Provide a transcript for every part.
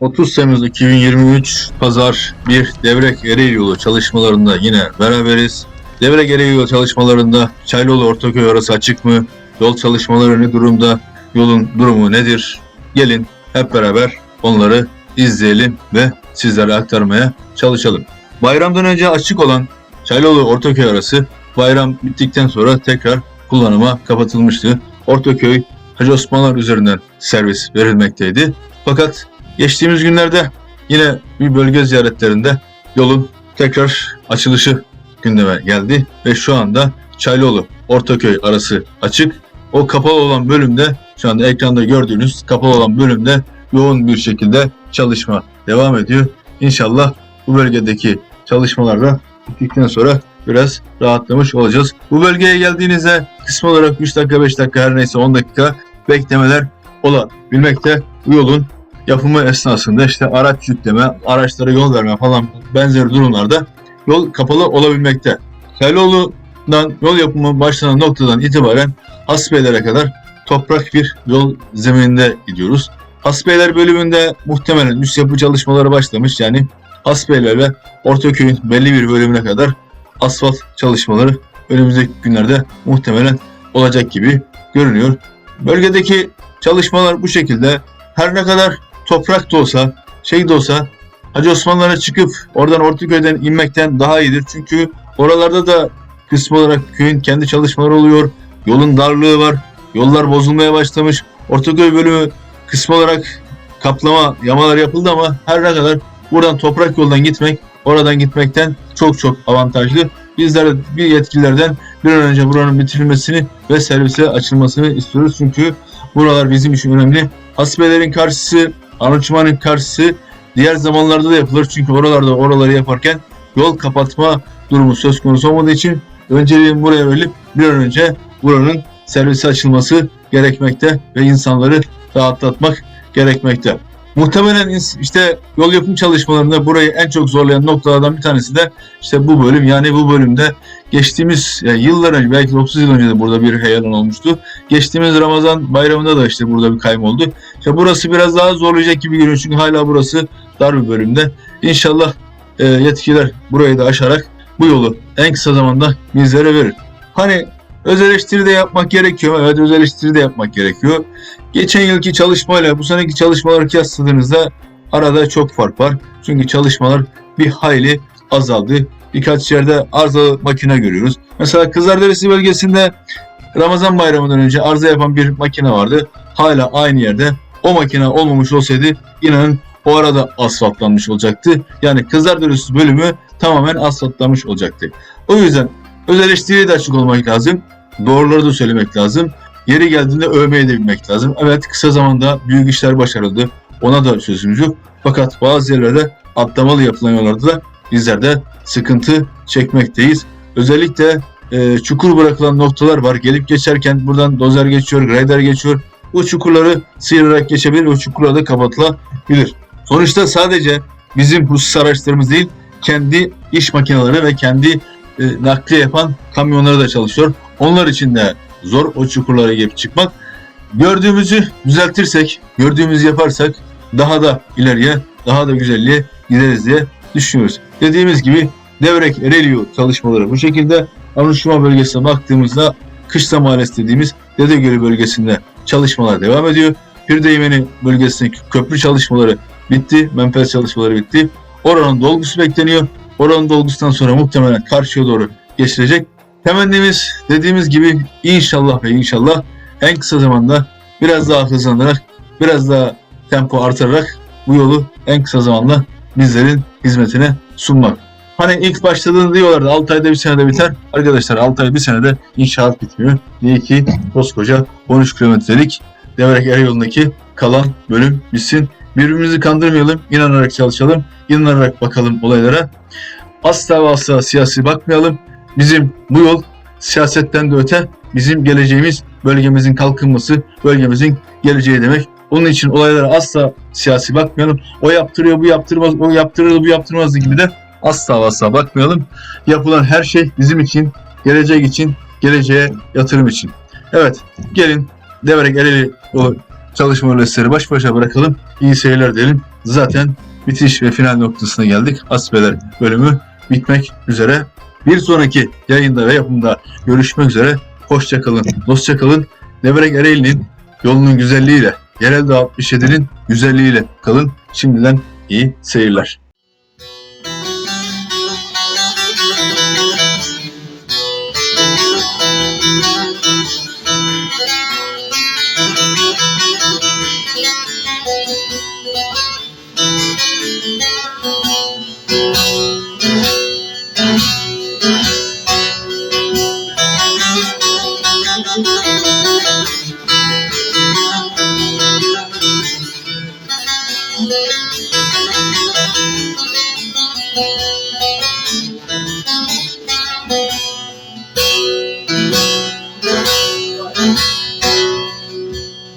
30 Temmuz 2023 Pazar bir Devrek Ereğli yolu çalışmalarında yine beraberiz. Devrek Ereğli yolu çalışmalarında Çaylıoğlu Ortaköy arası açık mı? Yol çalışmaları ne durumda? Yolun durumu nedir? Gelin hep beraber onları izleyelim ve sizlere aktarmaya çalışalım. Bayramdan önce açık olan Çaylıoğlu Ortaköy arası bayram bittikten sonra tekrar kullanıma kapatılmıştı. Ortaköy Hacı Osmanlar üzerinden servis verilmekteydi. Fakat geçtiğimiz günlerde yine bir bölge ziyaretlerinde yolun tekrar açılışı gündeme geldi ve şu anda Çaylıoğlu Ortaköy arası açık. O kapalı olan bölümde şu anda ekranda gördüğünüz kapalı olan bölümde yoğun bir şekilde çalışma devam ediyor. İnşallah bu bölgedeki çalışmalarla bittikten sonra biraz rahatlamış olacağız. Bu bölgeye geldiğinizde kısmı olarak 3 dakika 5 dakika her neyse 10 dakika beklemeler olabilmekte. Bu yolun yapımı esnasında işte araç yükleme, araçlara yol verme falan benzeri durumlarda yol kapalı olabilmekte. Keloğlu'dan yol yapımı başlanan noktadan itibaren Hasbeylere kadar toprak bir yol zemininde gidiyoruz. Hasbeyler bölümünde muhtemelen üst yapı çalışmaları başlamış. Yani Hasbeyler ve Ortaköy'ün belli bir bölümüne kadar asfalt çalışmaları önümüzdeki günlerde muhtemelen olacak gibi görünüyor. Bölgedeki çalışmalar bu şekilde. Her ne kadar toprak da olsa, şey de olsa Hacı Osmanlılara çıkıp oradan Ortaköy'den inmekten daha iyidir. Çünkü oralarda da kısmı olarak köyün kendi çalışmaları oluyor. Yolun darlığı var. Yollar bozulmaya başlamış. Ortaköy bölümü kısmı olarak kaplama, yamalar yapıldı ama her ne kadar buradan toprak yoldan gitmek, oradan gitmekten çok çok avantajlı. Bizler de bir yetkililerden bir an önce buranın bitirilmesini ve servise açılmasını istiyoruz. Çünkü buralar bizim için önemli. Hasbelerin karşısı, Anıçman'ın karşısı diğer zamanlarda da yapılır. Çünkü oralarda oraları yaparken yol kapatma durumu söz konusu olmadığı için önceliğin buraya verilip bir an önce buranın servise açılması gerekmekte ve insanları rahatlatmak gerekmekte. Muhtemelen işte yol yapım çalışmalarında burayı en çok zorlayan noktalardan bir tanesi de işte bu bölüm. Yani bu bölümde geçtiğimiz yani yıllar önce belki 30 yıl önce de burada bir heyelan olmuştu. Geçtiğimiz Ramazan bayramında da işte burada bir kayma oldu. İşte burası biraz daha zorlayacak gibi görünüyor çünkü hala burası dar bir bölümde. İnşallah e, yetkililer burayı da aşarak bu yolu en kısa zamanda bizlere verir. Hani öz eleştiri de yapmak gerekiyor. Evet öz eleştiri de yapmak gerekiyor. Geçen yılki çalışmayla bu seneki çalışmaları kıyasladığınızda arada çok fark var. Çünkü çalışmalar bir hayli azaldı. Birkaç yerde arızalı makine görüyoruz. Mesela Kızlarderesi bölgesinde Ramazan bayramından önce arıza yapan bir makine vardı. Hala aynı yerde. O makine olmamış olsaydı inanın o arada asfaltlanmış olacaktı. Yani Kızlarderesi bölümü tamamen asfaltlanmış olacaktı. O yüzden öz eleştiriye de açık olmak lazım. Doğruları da söylemek lazım. Yeri geldiğinde övmeyi de bilmek lazım. Evet kısa zamanda büyük işler başarıldı. Ona da sözümüz yok. Fakat bazı yerlerde atlamalı yapılan yollarda da bizler de sıkıntı çekmekteyiz. Özellikle e, çukur bırakılan noktalar var. Gelip geçerken buradan dozer geçiyor, grader geçiyor. Bu çukurları sıyırarak geçebilir o çukurlar da kapatılabilir. Sonuçta sadece bizim husus araçlarımız değil, kendi iş makineleri ve kendi e, nakliye yapan kamyonları da çalışıyor. Onlar için de zor o çukurlara girip çıkmak. Gördüğümüzü düzeltirsek, gördüğümüzü yaparsak daha da ileriye, daha da güzelliğe gideriz diye düşünüyoruz. Dediğimiz gibi Devrek Ereliyo çalışmaları bu şekilde. Anuşma bölgesine baktığımızda Kışla Mahallesi dediğimiz Dedegölü bölgesinde çalışmalar devam ediyor. Pirdeymeni bölgesindeki köprü çalışmaları bitti. Menfez çalışmaları bitti. Oranın dolgusu bekleniyor. Oranın dolgusundan sonra muhtemelen karşıya doğru geçilecek. Temennimiz dediğimiz gibi inşallah ve inşallah en kısa zamanda biraz daha hızlanarak, biraz daha tempo artırarak bu yolu en kısa zamanda bizlerin hizmetine sunmak. Hani ilk başladığında diyorlardı 6 ayda bir senede biter. Arkadaşlar 6 ay bir senede inşaat bitmiyor. Niye ki koskoca 13 kilometrelik Devrek Ereğli'ndeki kalan bölüm bitsin. Birbirimizi kandırmayalım, inanarak çalışalım, inanarak bakalım olaylara. Asla ve asla siyasi bakmayalım. Bizim bu yol siyasetten de öte bizim geleceğimiz, bölgemizin kalkınması, bölgemizin geleceği demek. Onun için olaylara asla siyasi bakmayalım. O yaptırıyor, bu yaptırmaz, o yaptırır, bu yaptırmaz gibi de asla asla bakmayalım. Yapılan her şey bizim için, gelecek için, geleceğe yatırım için. Evet, gelin Devrek Ereğli o çalışma öğretisileri baş başa bırakalım. İyi seyirler diyelim. zaten bitiş ve final noktasına geldik. Hasbeler bölümü bitmek üzere. Bir sonraki yayında ve yapımda görüşmek üzere. Hoşça kalın, dostça kalın. Devrek Ereğli'nin yolunun güzelliğiyle, Yerel Dağ 67'nin güzelliğiyle kalın. Şimdiden iyi seyirler.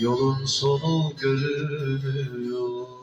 Yolun sonu görünüyor